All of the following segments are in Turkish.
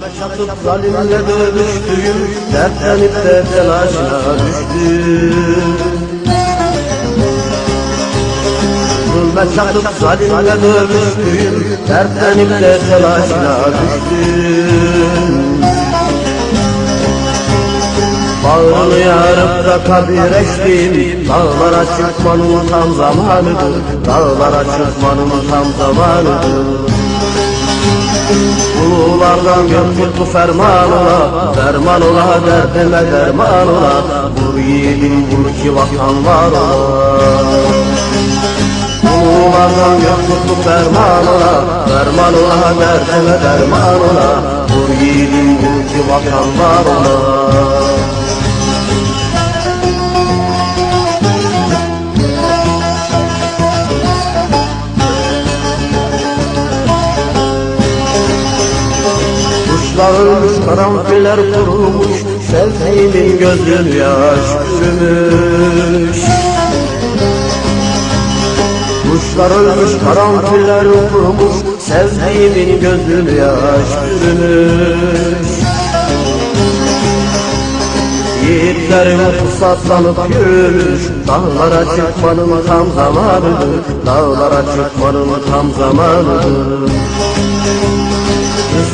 Çatıp zalimle dövüştüğüm Dertlenip de telaşına düştüm Zulme çatıp zalimle dövüştüğüm Dertlenip de telaşına düştüm Bağını yarıp da kabirleştim Dağlara çıkmanın tam zamanıdır. Dağlara çıkmanın tam zamanıdır Ululardan götür bu ferman ola Ferman ola derdime derman ola. Vur yiğidim vur ki vatan var ola. Ululardan götür bu ferman ola Ferman ola derdime derman ola. Vur yiğidim vur ki vatan var ola Ölmüş, karanfiller kurumuş Sevdiğimin gözünü yaş bürümüş Kuşlar ölmüş, karanfiller kurumuş Sevdiğimin gözünü yaş bürümüş Yiğitlerim fırsatlanıp yürümüş Dağlara çıkmanın tam zamanıdır Dağlara çıkmanın tam zamanıdır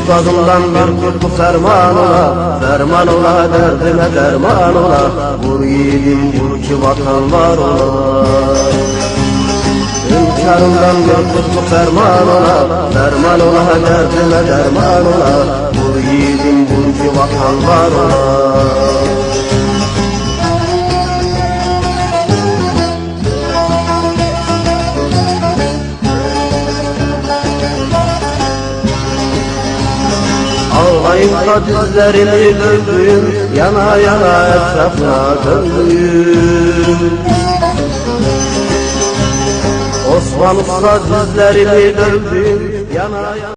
Üstadımdan bir kurtu ferman ola Ferman ola derdime derman ola Vur yiğidim vur ki vatan var ola. Hünkârımdan bir kurtu ferman ola Ferman ola derdime derman ola Vur yiğidim vur ki vatan var ola Ağlayıp da dizlerimi döndüğüm Yana yana etrafına döndüğüm. Osman Usta dizlerimi döndüğüm Yana yana